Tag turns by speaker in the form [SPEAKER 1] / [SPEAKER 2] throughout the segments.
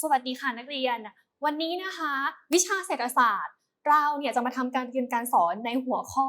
[SPEAKER 1] สวัสดีค่ะนักเรียน วันนี้นะคะ วิชาเศรษฐศาสตร์ เราเนี่ยจะมาทำการเรียนการสอนในหัวข้อ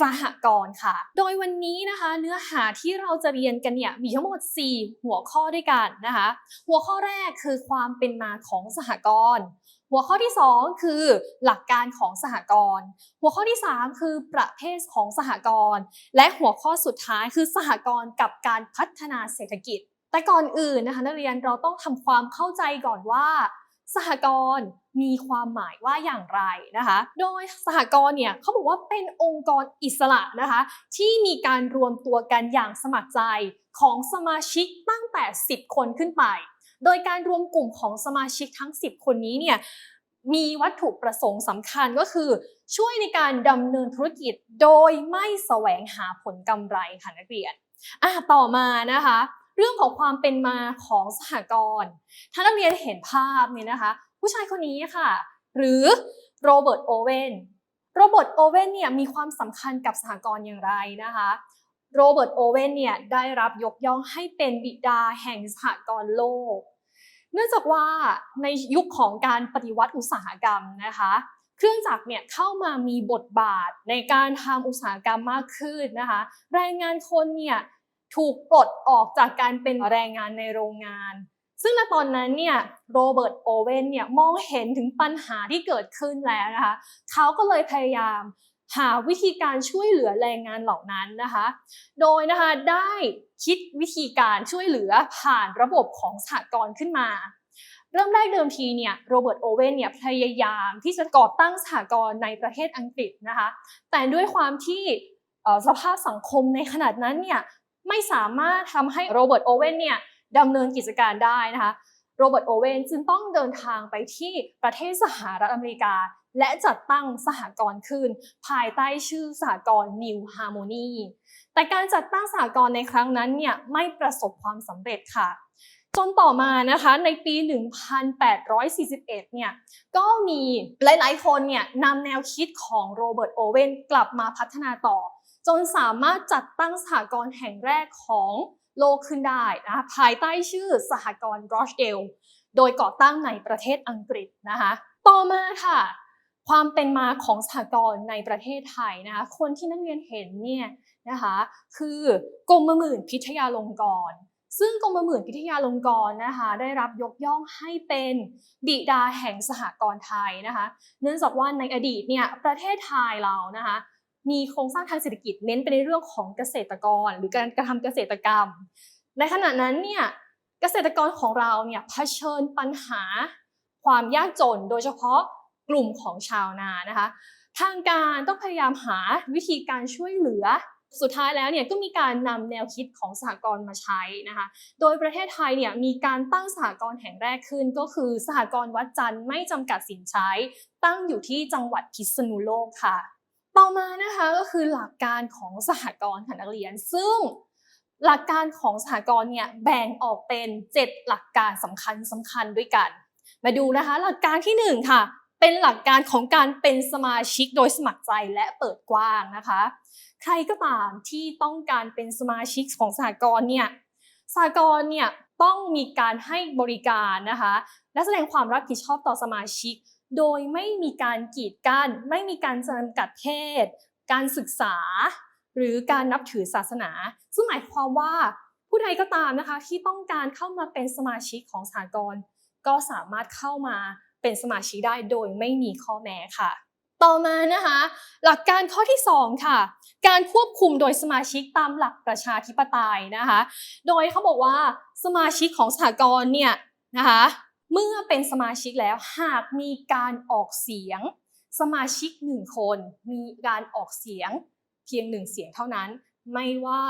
[SPEAKER 1] สหกรณ์ค่ะ โดยวันนี้นะคะ เนื้อหาที่เราจะเรียนกันเนี่ยมีทั้งหมด 4 หัวข้อด้วยกันนะคะ หัวข้อแรกคือความเป็นมาของสหกรณ์หัวข้อที่ 2 คือหลักการของสหกรณ์หัวข้อที่ 3 คือประเภทของสหกรณ์และหัวข้อสุดท้ายคือสหกรณ์กับการพัฒนาเศรษฐกิจ แต่ก่อนอื่นนะคะนักเรียนเราต้องทำความเข้าใจก่อนว่า สหกรณ์มีความหมายว่าอย่างไรนะคะ โดยสหกรณ์เนี่ยเขาบอกว่าเป็นองค์กรอิสระนะคะ ที่มีการรวมตัวกันอย่างสมัครใจของสมาชิกตั้งแต่ 10 คนขึ้นไป โดยการรวมกลุ่มของสมาชิกทั้ง 10 คนนี้เนี่ยมีวัตถุประสงค์สำคัญก็คือ ช่วยในการดำเนินธุรกิจโดยไม่แสวงหาผลกำไรค่ะนักเรียนอะต่อมานะคะ เรื่องของความเป็นมาของสหกรณ์ถ้านักเรียนเห็นภาพเนี่ยนะคะ ผู้ชายคนนี้ค่ะ หรือโรเบิร์ตโอเวนโรเบิร์ตโอเวนเนี่ยมีความสำคัญกับสหกรณ์อย่างไรนะคะ โรเบิร์ตโอเวนเนี่ยได้รับยกย่องให้เป็นบิดาแห่งสหกรณ์โลก เนื่องจากว่าในยุคของการปฏิวัติอุตสาหกรรมนะคะ เครื่องจักรเนี่ยเข้ามามีบทบาทในการทำอุตสาหกรรมมากขึ้นนะคะ แรงงานคนเนี่ย ถูกปลดออกจากการเป็นแรงงานในโรงงาน ซึ่งณตอนนั้นเนี่ยโรเบิร์ตโอเวนเนี่ยมองเห็นถึงปัญหาที่เกิดขึ้นแล้วนะคะเขาก็เลยพยายามหาวิธีการช่วยเหลือแรงงานเหล่านั้นนะคะ โดยนะคะได้คิดวิธีการช่วยเหลือผ่านระบบของสหกรณ์ขึ้นมา เริ่มแรกเดิมทีเนี่ยโรเบิร์ตโอเวนเนี่ยพยายามที่จะก่อตั้งสหกรณ์ในประเทศอังกฤษนะคะ แต่ด้วยความที่เอ่อสภาพสังคมในขนาดนั้นเนี่ย ไม่สามารถทำให้โรเบิร์ตโอเวนเนี่ยดำเนินกิจการได้นะคะโรเบิร์ตโอเวนจึงต้องเดินทางไปที่ประเทศสหรัฐอเมริกา และจัดตั้งสหกรณ์ขึ้น ภายใต้ชื่อสหกรณ์ New Harmony แต่การจัดตั้งสหกรณ์ในครั้งนั้นเนี่ยไม่ประสบความสำเร็จค่ะ จนต่อมานะคะในปี 1841 เนี่ยก็มีหลายๆ คนเนี่ยนำแนวคิดของโรเบิร์ตโอเวนกลับมาพัฒนาต่อ จนสามารถจัดตั้งสหกรณ์แห่งแรกของโลกขึ้นได้นะคะภายใต้ชื่อสหกรณ์รชเดลโดยก่อตั้งในประเทศอังกฤษนะคะต่อมาค่ะ ความเป็นมาของสหกรณ์ในประเทศไทยนะคะคนที่นักเรียนเห็นเนี่ยนะคะคือกรมหมื่นพิทยาลงกรณ์ซึ่งกรมหมื่นพิทยาลงกรณ์นะคะได้รับยกย่องให้เป็นบิดาแห่งสหกรณ์ไทยนะคะ เนื่องจากว่าในอดีตเนี่ยประเทศไทยเรานะคะ มีโครงสร้างทางเศรษฐกิจเน้นไปในเรื่องของเกษตรกร หรือการกระทำเกษตรกรรม ในขณะนั้นเนี่ยเกษตรกรของเราเนี่ยเผชิญปัญหาความยากจนโดยเฉพาะกลุ่มของชาวนานะคะ ทางการต้องพยายามหาวิธีการช่วยเหลือ สุดท้ายแล้วเนี่ยก็มีการนำแนวคิดของสหกรณ์มาใช้นะคะ โดยประเทศไทยเนี่ยมีการตั้งสหกรณ์แห่งแรกขึ้น ก็คือสหกรณ์วัดจันทร์ไม่จำกัดสินใช้ ตั้งอยู่ที่จังหวัดพิษณุโลกค่ะ ต่อมานะคะก็คือหลักการของสหกรณ์ค่ะนักเรียน ซึ่งหลักการของสหกรณ์เนี่ยแบ่งออกเป็น 7 หลักการสำคัญสำคัญด้วยกัน มาดูนะคะ หลักการที่ 1 ค่ะ เป็นหลักการของการเป็นสมาชิกโดยสมัครใจและเปิดกว้างนะคะ ใครก็ตามที่ต้องการเป็นสมาชิกของสหกรณ์เนี่ยสหกรณ์เนี่ยต้องมีการให้บริการนะคะ และแสดงความรับผิดชอบต่อสมาชิก โดยไม่มีการกีดกัน ไม่มีการจำกัดเพศ การศึกษา หรือการนับถือศาสนา ซึ่งหมายความว่าผู้ใดก็ตามนะคะที่ต้องการเข้ามาเป็นสมาชิกของสหกรณ์ก็สามารถเข้ามาเป็นสมาชิกได้โดยไม่มีข้อแม้ค่ะ ต่อมานะคะ หลักการข้อที่ 2 ค่ะ การควบคุมโดยสมาชิกตามหลักประชาธิปไตยนะคะ โดยเขาบอกว่าสมาชิกของสหกรณ์เนี่ยนะคะ เมื่อเป็นสมาชิกแล้วหากมีการออกเสียง สมาชิกหนึ่งคนมีการออกเสียง เพียงหนึ่งเสียงเท่านั้น ไม่ว่า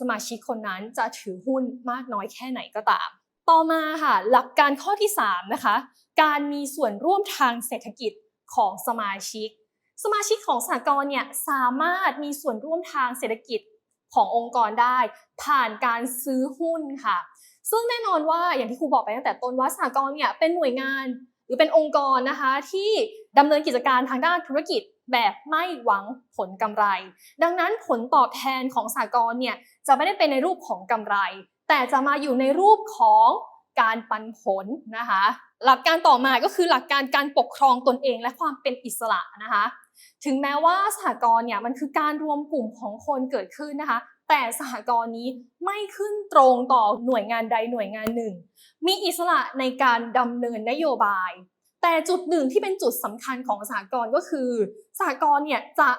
[SPEAKER 1] สมาชิกคนนั้นจะถือหุ้นมากน้อยแค่ไหนก็ตาม ต่อมาค่ะหลักการข้อที่3นะคะการมีส่วนร่วมทางเศรษฐกิจของสมาชิก สมาชิกของสหกรณ์เนี่ยสามารถมีส่วนร่วมทางเศรษฐกิจขององค์กรได้ ผ่านการซื้อหุ้นค่ะ ซึ่งแน่นอนว่าอย่างที่ครูบอกไปตั้งแต่ต้นว่าสหกรณ์เนี่ยเป็นหน่วยงานหรือเป็นองค์กรนะคะที่ดำเนินกิจการทางด้านธุรกิจแบบไม่หวังผลกำไร ดังนั้นผลตอบแทนของสหกรณ์เนี่ยจะไม่ได้เป็นในรูปของกำไร แต่จะมาอยู่ในรูปของการปันผลนะคะ หลักการต่อมาก็คือหลักการการปกครองตนเองและความเป็นอิสระนะคะ ถึงแม้ว่าสหกรณ์เนี่ยมันคือการรวมกลุ่มของคนเกิดขึ้นนะคะ แต่สหกรณ์นี้ไม่ขึ้นตรงต่อหน่วยงานใดหน่วยงานหนึ่ง มีอิสระในการดำเนินนโยบาย แต่จุดหนึ่งที่เป็นจุดสำคัญของสหกรณ์ก็คือสหกรณ์เนี่ยจะ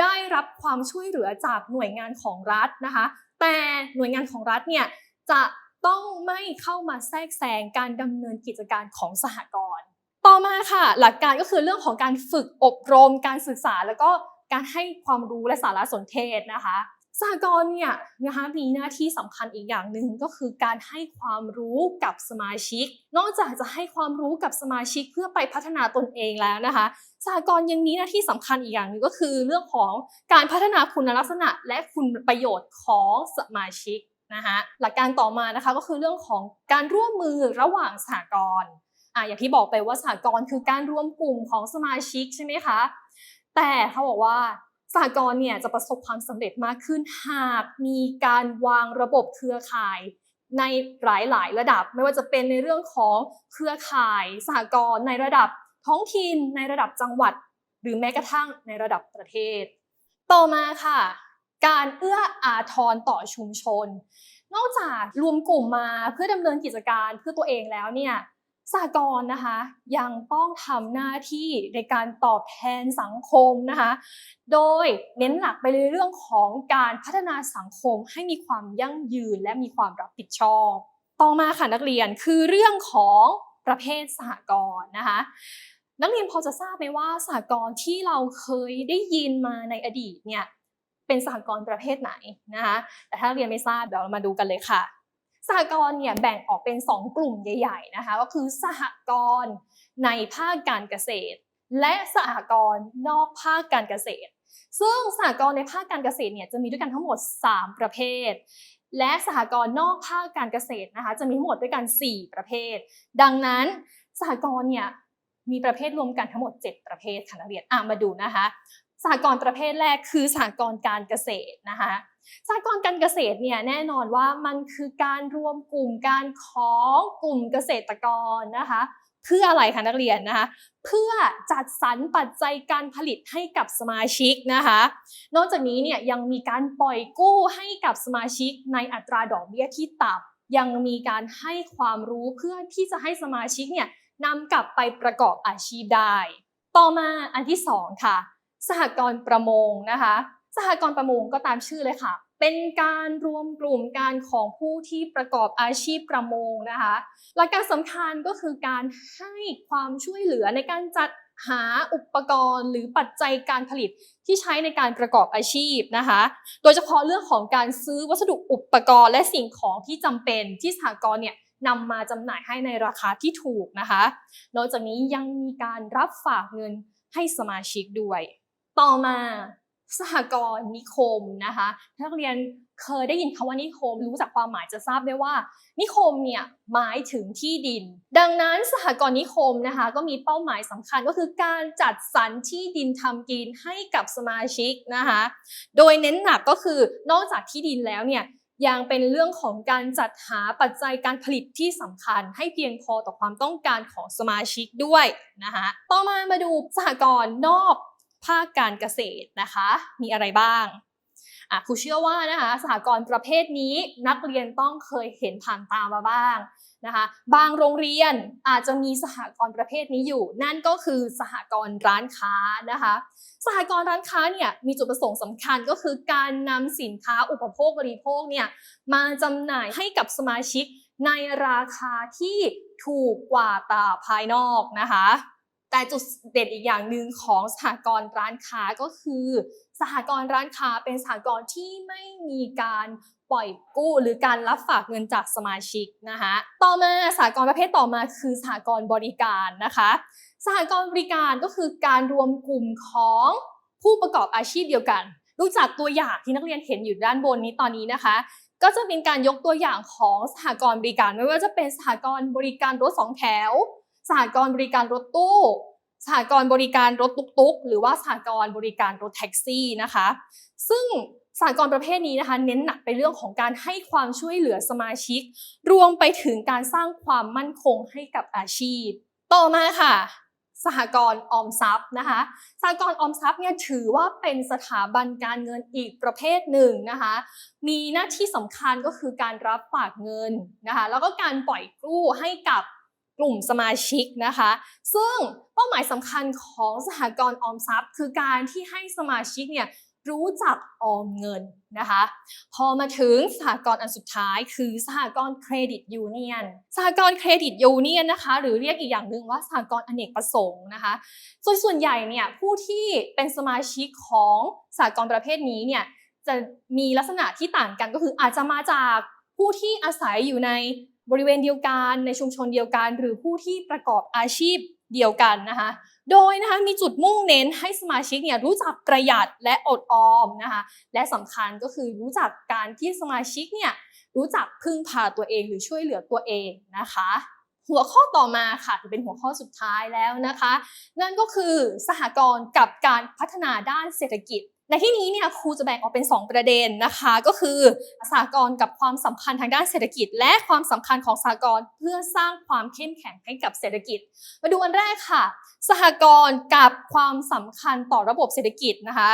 [SPEAKER 1] ได้รับความช่วยเหลือจากหน่วยงานของรัฐนะคะ แต่หน่วยงานของรัฐเนี่ยจะต้องไม่เข้ามาแทรกแซงการดำเนินกิจการของสหกรณ์ต่อมาค่ะ หลักการก็คือเรื่องของการฝึกอบรม การศึกษา แล้วก็การให้ความรู้และสารสนเทศนะคะ สหกรณ์เนี่ยนะคะมีหน้าที่สำคัญอีกอย่างหนึ่งก็คือการให้ความรู้กับสมาชิก นอกจากจะให้ความรู้กับสมาชิกเพื่อไปพัฒนาตนเองแล้วนะคะสหกรณ์ยังมีหน้าที่สำคัญอีกอย่างหนึ่งก็คือเรื่องของการพัฒนาคุณลักษณะ และคุณประโยชน์ของสมาชิกนะคะหลักการต่อมานะคะก็คือเรื่องของการร่วมมือระหว่างสหกรณ์อะอย่างที่บอกไปว่าสหกรณ์คือการรวมกลุ่มของสมาชิกใช่ไหมคะแต่เขาบอกว่า สหกรณ์เนี่ยจะประสบความสำเร็จมากขึ้นหากมีการวางระบบเครือข่ายในหลายๆ ระดับ ไม่ว่าจะเป็นในเรื่องของเครือข่ายสหกรณ์ในระดับท้องถิ่นในระดับจังหวัด หรือแม้กระทั่งในระดับประเทศ ต่อมาค่ะ การเอื้ออาทรต่อชุมชน นอกจากรวมกลุ่มมาเพื่อดำเนินกิจการเพื่อตัวเองแล้วเนี่ย สหกรณ์นะคะยังต้องทำหน้าที่ในการตอบแทนสังคมนะคะ โดยเน้นหลักไปในเรื่องของการพัฒนาสังคมให้มีความยั่งยืนและมีความรับผิดชอบ ต่อมาค่ะนักเรียนคือเรื่องของประเภทสหกรณ์นะคะ นักเรียนพอจะทราบไหมว่าสหกรณ์ที่เราเคยได้ยินมาในอดีตเนี่ยเป็นสหกรณ์ประเภทไหนนะคะแต่ถ้าเรียนไม่ทราบเดี๋ยวเรามาดูกันเลยค่ะ สหกรณ์เนี่ยแบ่งออกเป็น 2 กลุ่มใหญ่ ๆนะคะ ก็คือสหกรณ์ในภาคการเกษตร และสหกรณ์นอกภาคการเกษตร ซึ่งสหกรณ์ในภาคการเกษตรเนี่ยจะมีด้วยกันทั้งหมด 3 ประเภท และสหกรณ์นอกภาคการเกษตรนะคะจะมีทั้งหมดด้วยกัน 4 ประเภท ดังนั้นสหกรณ์เนี่ยมีประเภทรวมกันทั้งหมด 7 ประเภทค่ะนักเรียนอะมาดูนะคะ สหกรณ์ประเภทแรกคือสหกรณ์การเกษตรนะคะสหกรณ์การเกษตรเนี่ยแน่นอนว่ามันคือการรวมกลุ่มการของกลุ่มเกษตรกรนะคะเพื่ออะไรคะนักเรียนนะคะเพื่อจัดสรรปัจจัยการผลิตให้กับสมาชิกนะคะนอกจากนี้เนี่ยยังมีการปล่อยกู้ให้กับสมาชิกในอัตราดอกเบี้ยที่ต่ำยังมีการให้ความรู้เพื่อที่จะให้สมาชิกเนี่ยนำกลับไปประกอบอาชีพได้ ต่อมาอันที่สองค่ะ สหกรณ์ประมงนะคะ สหกรณ์ประมงก็ตามชื่อเลยค่ะ เป็นการรวมกลุ่มการของผู้ที่ประกอบอาชีพประมงนะคะหลักการสำคัญก็คือการให้ความช่วยเหลือในการจัดหาอุปกรณ์หรือปัจจัยการผลิตที่ใช้ในการประกอบอาชีพนะคะ โดยเฉพาะเรื่องของการซื้อวัสดุอุปกรณ์และสิ่งของที่จำเป็นที่สหกรณ์เนี่ยนำมาจำหน่ายให้ในราคาที่ถูกนะคะ นอกจากนี้ยังมีการรับฝากเงินให้สมาชิกด้วย ต่อมาสหกรณ์นิคมนะคะนักเรียนเคยได้ยินคำว่านิคม รู้จักความหมายจะทราบได้ว่า นิคมเนี่ยหมายถึงที่ดิน ดังนั้นสหกรณ์นิคมนะคะก็มีเป้าหมายสำคัญก็คือการจัดสรรที่ดินทำกินให้กับสมาชิกนะคะโดยเน้นหนักก็คือนอกจากที่ดินแล้วเนี่ยยังเป็นเรื่องของการจัดหาปัจจัยการผลิตที่สำคัญ ให้เพียงพอต่อความต้องการของสมาชิกด้วยนะคะต่อมามาดูสหกรณ์นอก ภาคการเกษตรนะคะ มีอะไรบ้างอะครูเชื่อว่านะคะสหกรณ์ประเภทนี้นักเรียนต้องเคยเห็นผ่านตามาบ้างนะคะบางโรงเรียนอาจจะมีสหกรณ์ประเภทนี้อยู่ นั่นก็คือสหกรณ์ร้านค้านะคะสหกรณ์ร้านค้าเนี่ยมีจุดประสงค์สำคัญก็คือการนำสินค้าอุปโภคบริโภคเนี่ยมาจำหน่ายให้กับสมาชิกในราคาที่ถูกกว่าตาภายนอกนะคะ แต่จุดเด่นอีกอย่างหนึ่งของสหกรณ์ร้านค้าก็คือ สหกรณ์ร้านค้าเป็นสหกรณ์ที่ไม่มีการปล่อยกู้หรือการรับฝากเงินจากสมาชิกนะคะต่อมาสหกรณ์ประเภทต่อมาคือสหกรณ์บริการนะคะสหกรณ์บริการก็คือการรวมกลุ่มของผู้ประกอบอาชีพเดียวกันรู้จักตัวอย่างที่นักเรียนเห็นอยู่ด้านบนนี้ตอนนี้นะคะ ก็จะเป็นการยกตัวอย่างของสหกรณ์บริการ ไม่ว่าจะเป็นสหกรณ์บริการรถสองแถว สหกรณ์บริการรถตู้สหกรณ์บริการรถตุกๆ หรือว่าสหกรณ์บริการรถแท็กซี่นะคะ ซึ่งสากลประเภทนี้นะคะ เน้นหนักไปเรื่องของการให้ความช่วยเหลือสมาชิก รวมไปถึงการสร้างความมั่นคงให้กับอาชีพ ต่อมาค่ะสหกรณ์ออมทรัพย์นะคะสหกรณ์ออมทรัพย์เนี่ยถือว่าเป็นสถาบันการเงินอีกประเภทหนึ่งนะคะ มีหน้าที่สำคัญก็คือการรับฝากเงินนะคะ แล้วก็การปล่อยกู้ให้กับ กลุ่มสมาชิกนะคะ ซึ่งเป้าหมายสำคัญของสหกรณ์ออมทรัพย์ คือการที่ให้สมาชิกเนี่ยรู้จักออมเงินนะคะ พอมาถึงสหกรณ์อันสุดท้าย คือสหกรณ์เครดิตยูเนียนสหกรณ์เครดิตยูเนียนนะคะ หรือเรียกอีกอย่างหนึ่งว่าสหกรณ์อเนกประสงค์นะคะโดยส่วนใหญ่เนี่ยผู้ที่เป็นสมาชิกของสหกรณ์ประเภทนี้เนี่ยจะมีลักษณะที่ต่างกันก็คืออาจจะมาจากผู้ที่อาศัยอยู่ใน บริเวณเดียวกันในชุมชนเดียวกัน หรือผู้ที่ประกอบอาชีพเดียวกันนะคะ โดยนะคะมีจุดมุ่งเน้นให้สมาชิกเนี่ยรู้จักประหยัดและอดออมนะคะ และสำคัญก็คือรู้จักการที่สมาชิกเนี่ยรู้จักพึ่งพาตัวเองหรือช่วยเหลือตัวเองนะคะ หัวข้อต่อมาค่ะจะเป็นหัวข้อสุดท้ายแล้วนะคะ นั่นก็คือสหกรณ์กับการพัฒนาด้านเศรษฐกิจ ในที่นี้เนี่ยครูจะแบ่งออกเป็น 2 ประเด็นนะคะ ก็คือสากลกับความสำคัญทางด้านเศรษฐกิจ และความสำคัญของสากลเพื่อสร้างความเข้มแข็งให้กับเศรษฐกิจ มาดูอันแรกค่ะ สหกรณ์กับความสำคัญต่อระบบเศรษฐกิจนะคะ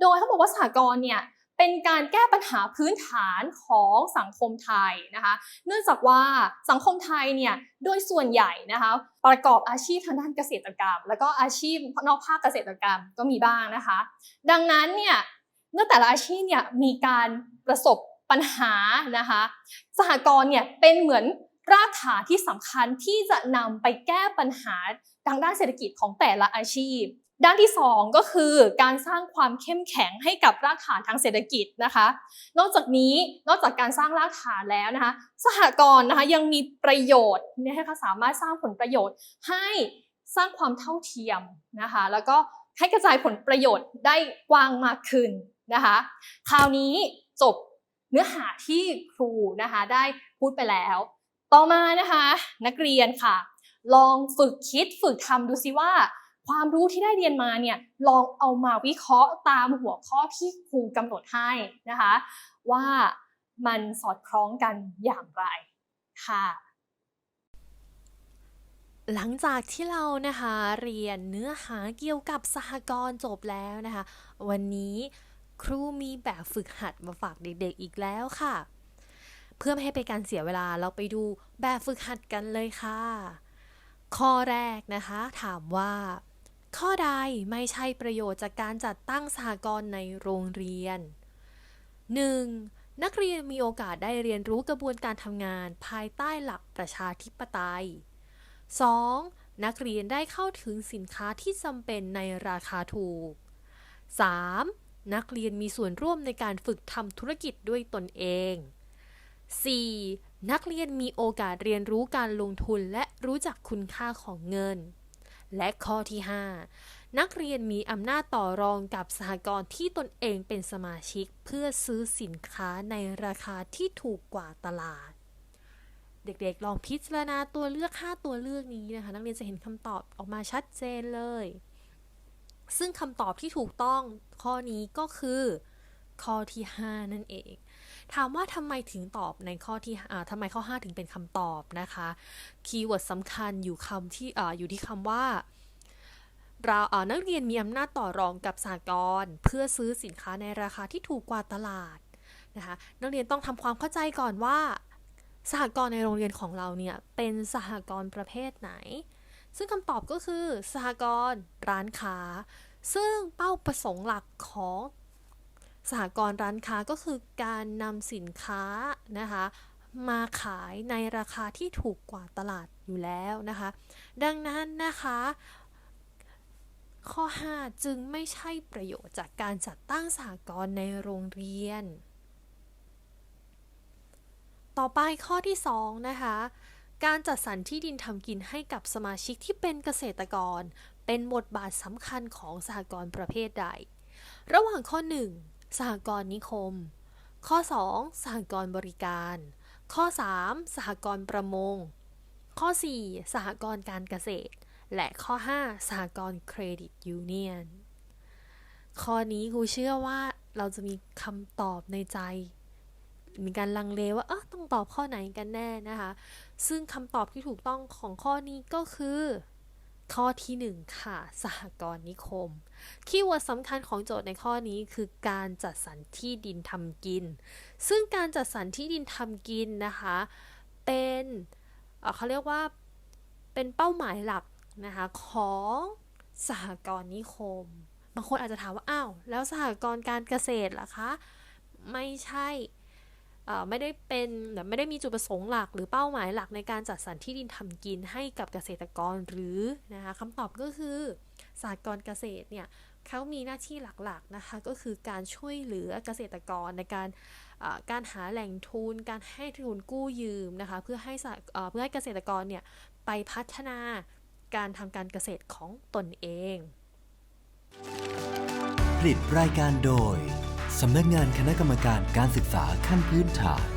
[SPEAKER 1] โดยเขาบอกว่าสหกรณ์เนี่ย เป็นการแก้ปัญหาพื้นฐานของสังคมไทยนะคะ เนื่องจากว่าสังคมไทยเนี่ยโดยส่วนใหญ่นะคะประกอบอาชีพทางด้านเกษตรกรรม แล้วก็อาชีพนอกภาคเกษตรกรรมก็มีบ้างนะคะ ดังนั้นเนี่ยเมื่อแต่ละอาชีพเนี่ยมีการประสบปัญหานะคะสหกรณ์เนี่ยเป็นเหมือนรากฐานที่สำคัญที่จะนำไปแก้ปัญหาทางด้านเศรษฐกิจของแต่ละอาชีพ ด้านที่ 2 ก็คือการสร้างความเข้มแข็งให้กับรากฐานทางเศรษฐกิจนะคะ นอกจากนี้นอกจากการสร้างรากฐานแล้วนะคะ สหกรณ์นะคะยังมีประโยชน์นะคะสามารถสร้างผลประโยชน์ให้สร้างความเท่าเทียมนะคะ แล้วก็ให้กระจายผลประโยชน์ได้กว้างมากขึ้นนะคะ คราวนี้จบเนื้อหาที่ครูนะคะได้พูดไปแล้ว ต่อมานะคะนักเรียนค่ะ ลองฝึกคิดฝึกทำดูซิว่า ความรู้ที่ได้เรียนมาเนี่ยลองเอามาวิเคราะห์ตามหัวข้อที่ครูกำหนดให้นะคะ ว่ามันสอดคล้องกันอย่างไรค่ะ
[SPEAKER 2] หลังจากที่เรานะคะเรียนเนื้อหาเกี่ยวกับสหกรณ์จบแล้วนะคะ วันนี้ครูมีแบบฝึกหัดมาฝากเด็กๆอีกแล้วค่ะ เพื่อไม่ให้เป็นการเสียเวลาเราไปดูแบบฝึกหัดกันเลยค่ะ ข้อแรกนะคะ ถามว่า ข้อใดไม่ใช่ประโยชน์จากการจัดตั้งสหกรณ์ในโรงเรียน 1. นักเรียนมีโอกาสได้เรียนรู้กระบวนการทำงานภายใต้หลักประชาธิปไตย 2. นักเรียนได้เข้าถึงสินค้าที่จำเป็นในราคาถูก 3. นักเรียนมีส่วนร่วมในการฝึกทำธุรกิจด้วยตนเอง 4. นักเรียนมีโอกาสเรียนรู้การลงทุนและรู้จักคุณค่าของเงิน และข้อที่ 5 นักเรียนมีอำนาจต่อรองกับสหกรณ์ที่ตนเองเป็นสมาชิกเพื่อซื้อสินค้าในราคาที่ถูกกว่าตลาด เด็กๆ ลองพิจารณาตัวเลือก 5 ตัวเลือกนี้นะคะ นักเรียนจะเห็นคำตอบออกมาชัดเจนเลย ซึ่งคำตอบที่ถูกต้องข้อนี้ก็คือ ข้อที่ 5 นั่นเอง ถามว่าทำไมถึงตอบในข้อที่ทำไมข้อ 5 ถึงเป็นคำตอบนะคะ คีย์เวิร์ดสำคัญอยู่คำที่ออยู่ที่คำว่าเราอ่านักเรียนมีอำนาจต่อรองกับสหกรณ์เพื่อซื้อสินค้าในราคาที่ถูกกว่าตลาดนะคะนักเรียนต้องทำความเข้าใจก่อนว่าสหกรณ์ในโรงเรียนของเราเนี่ยเป็นสหกรณ์ประเภทไหน ซึ่งคำตอบก็คือสหกรณ์ร้านค้า ซึ่งเป้าประสงค์หลักของ สหกรณ์ร้านค้าก็คือการนำสินค้านะคะมาขายในราคาที่ถูกกว่าตลาดอยู่แล้วนะคะ ดังนั้นนะคะ ข้อ 5 จึงไม่ใช่ประโยชน์จากการจัดตั้งสหกรณ์ในโรงเรียน ต่อไปข้อที่ 2 นะคะ การจัดสรรที่ดินทำกินให้กับสมาชิกที่เป็นเกษตรกร เป็นบทบาทสำคัญของสหกรณ์ประเภทใด ระหว่างข้อ 1 สหกรณ์นิคม ข้อ 2 สหกรณ์บริการ ข้อ 3 สหกรณ์ประมง ข้อ 4 สหกรณ์การเกษตร และข้อ 5 สหกรณ์เครดิตยูเนียน ข้อนี้ครูเชื่อว่าเราจะมีคำตอบในใจ มีการลังเลว่าเออต้องตอบข้อไหนกันแน่นะคะ ซึ่งคำตอบที่ถูกต้องของข้อนี้ก็คือ ข้อที่หนึ่งค่ะ สหกรณ์นิคม คีย์เวิร์ดสำคัญของโจทย์ในข้อนี้คือการจัดสรรที่ดินทำกิน ซึ่งการจัดสรรที่ดินทำกินนะคะ เป็นเเขาเรียกว่าเป็นเป้าหมายหลักนะคะของสหกรณ์นิคม บางคนอาจจะถามว่า อ้าว แล้วสหกรณ์การเกษตรล่ะคะ ไม่ใช่ ไม่ได้เป็นแบบไม่ได้มีจุดประสงค์หลัก หรือเป้าหมายหลักในการจัดสรรที่ดินทำกินให้กับเกษตรกรหรือนะคะคำตอบก็คือสหกรเกษตรเนี่ยเขามีหน้าที่หลักๆนะคะก็คือการช่วยเหลือเกษตรกรในการการหาแหล่งทุน การให้ทุนกู้ยืมนะคะเพื่อให้เพื่อให้เกษตรกรเนี่ยไปพัฒนาการทำการเกษตรของตนเอง
[SPEAKER 3] ผลิตรายการโดย สำนักงานคณะกรรมการการศึกษาขั้นพื้นฐาน